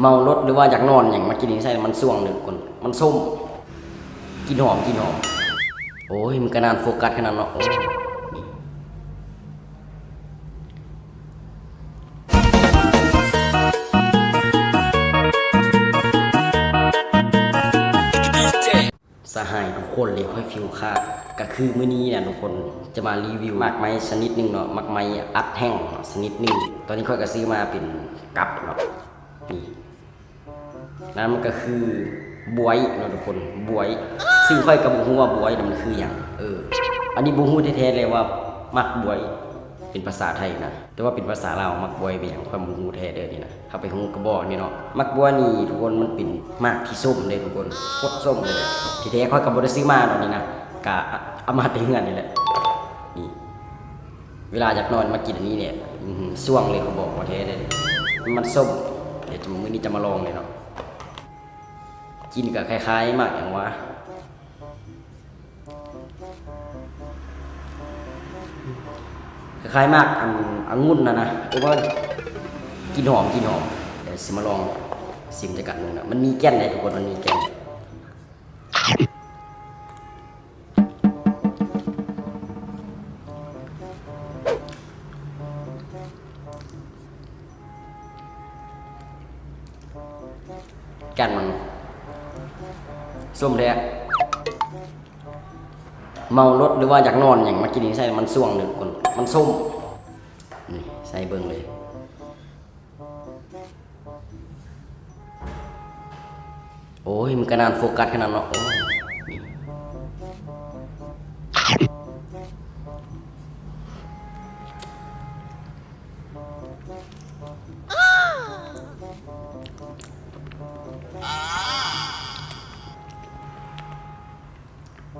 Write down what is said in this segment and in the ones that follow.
เมารถหรือว่าอยากนอนอย่างมากินนี่ใช่มันส่วงหนึ่งคน มันส้ม กินหอมกินหอม โอ้ยมันกระนานโฟกัสขนาดเนาะสหายทุกคนเลยค่อยฟิวค่ะก็คือมื้อนี้เนี่ยทุกคนจะมารีวิวมากไม้ชนิดหนึ่งเนาะมากไม้อัดแห้งชนิดหนึ่งตอนนี้ค่อยก็ซื้อมาเป็นกับเนาะนี่ นั่นมันก็คือบวยเนาะทุกคนบวย ซึ่งค่อยกับบุฮูว่าบวยมันคืออย่างเออ อันนี้บุฮูแท้ๆเลยว่ามักบวยเป็นภาษาไทยนะแต่ว่าเป็นภาษาลาวมักบวยเป็นอย่างความบุฮูแท้เด้อนี่นะถ้าไปฮูกระบอกนี่เนาะมักบวยนี่ทุกคนมันเป็นมากที่ส้มเลยทุกคนโคตรส้มเลยที่แท้ค่อยกับบได้ซื้อมาเนาะนี่นะกะเอามาแต่เฮือนนี่แหละนี่เวลาอยากนอนมากินอันนี้เนี่ยส่วงเลยเขาบอกว่าแท้เลยมันส้มเดี๋ยวมื้อนี้จะมาลองเลยเนาะ กินกับคล้ายๆมากอย่างว่าคล้ายๆมากอันอังุ่นนะนะหรือว่ากินหอมกินหอมเดี๋ยวสิมาลองซิมจะกัดหนึ่งนะมันมีแก่นเลยทุกคนมันมีแก่นกันมัน ส้มแท้เมารถหรือว่าอยากนอนอย่างมากินนี่ใช่มันส่วงหนึ่งคนมันส้มนี่ใส่เบิ่งเลยโอ้ยมันกระนานโฟกัสขนาดเนาะโ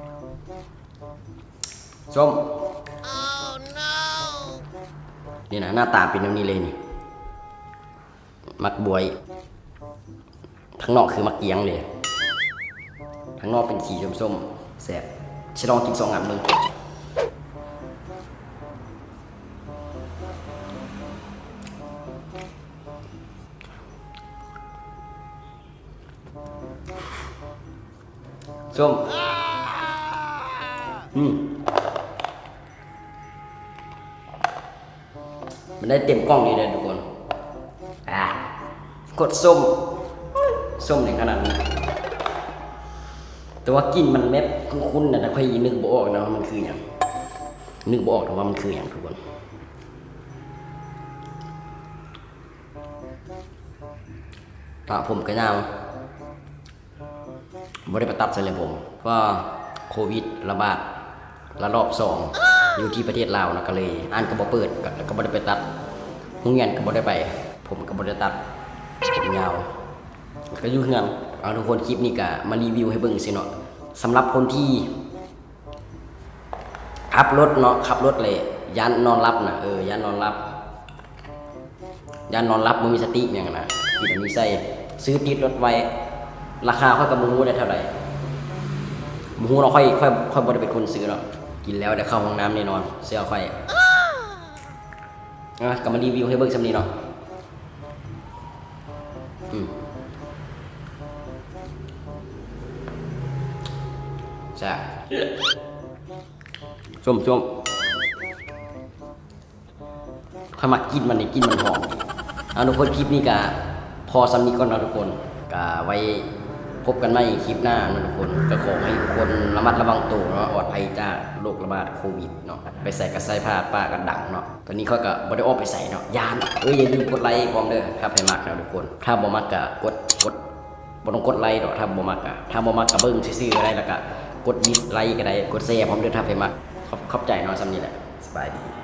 อ้ยนี่ส้มนี่นะหน้าตาเป็นแบบนี้เลยนี่ มักบวย ข้างนอกคือมักเกียงเลย ข้างนอกเป็นสีส้มๆแสบฉันลองกินสองอันมึงส้ม อืมมันได้เต็มกล้องดีเลยทุกคน อะ กดส้ม ส้มในขนาดนี้ แต่ว่ากลิ่นมันแมบคุ้นๆนะแต่ค่อยนึกบ่ออกนะว่ามันคืออย่าง นึกบ่ออกนะว่ามันคืออย่างทุกคนอะผมก็ยาวบ่ได้ไปตัดใส่เลยผม เพราะโควิดระบาด ระลอกสองอยู่ที่ประเทศลาวนะก็เลยอ่านก็บ่เปิดก็ก็บ่ได้ไปตัดโรงเรียนก็บ่ได้ไป ผมก็บ่ได้ตัดผมยาวก็อยู่เฮือนเอาทุกคนคลิปนี้ก็มารีวิวให้เบิ่งสิเนาะสำหรับคนที่ขับรถเนาะขับรถเลยยานนอนรับนะเออยานนอนรับยานนอนรับบ่มีสติอย่างนั้นนะกินอันนี้ใส่ซื้อติดรถไว้ ราคาค่อยกับมูได้เท่าไหร่ มูเราค่อยค่อยค่อยบ่ได้เป็นคนซื้อเนาะกินแล้วได้เข้าห้องน้ำแน่นอน เสื้อค่อยอะก็มารีวิวให้เบิ่งซำนีเนาะอืมจ้ะส้มส้มข้ามากินมันนี่กินมันหอมเอาทุกคนคลิปนี้กะพอสำนีก่อนเนาะทุกคนกะไว้ พบกันใหม่คลิปหน้านะทุกคนก็ขอให้ทุกคนระมัดระวังตัวเนาะปลอดภัยจากโรคระบาดโควิดเนาะไปใส่กระใส่ผ้าป้ากันดังเนาะตอนนี้เขาก็บ่ได้ออกไปใส่เนาะยานเอ้ยอย่าลืมกดไลค์พร้อมเด้อครับให้มากนะทุกคน ถ้าบ่มักกะกดกดบ่ต้องกดไลค์ดอกถ้าบ่มักอะถ้าบ่มักก็เบิ่งซื่อๆก็ได้แล้วก็กดดิสไลค์ก็ได้กดแชร์พร้อมเด้อถ้าไปมักขอบขอบใจเนาะซำนี้แหละสบายดี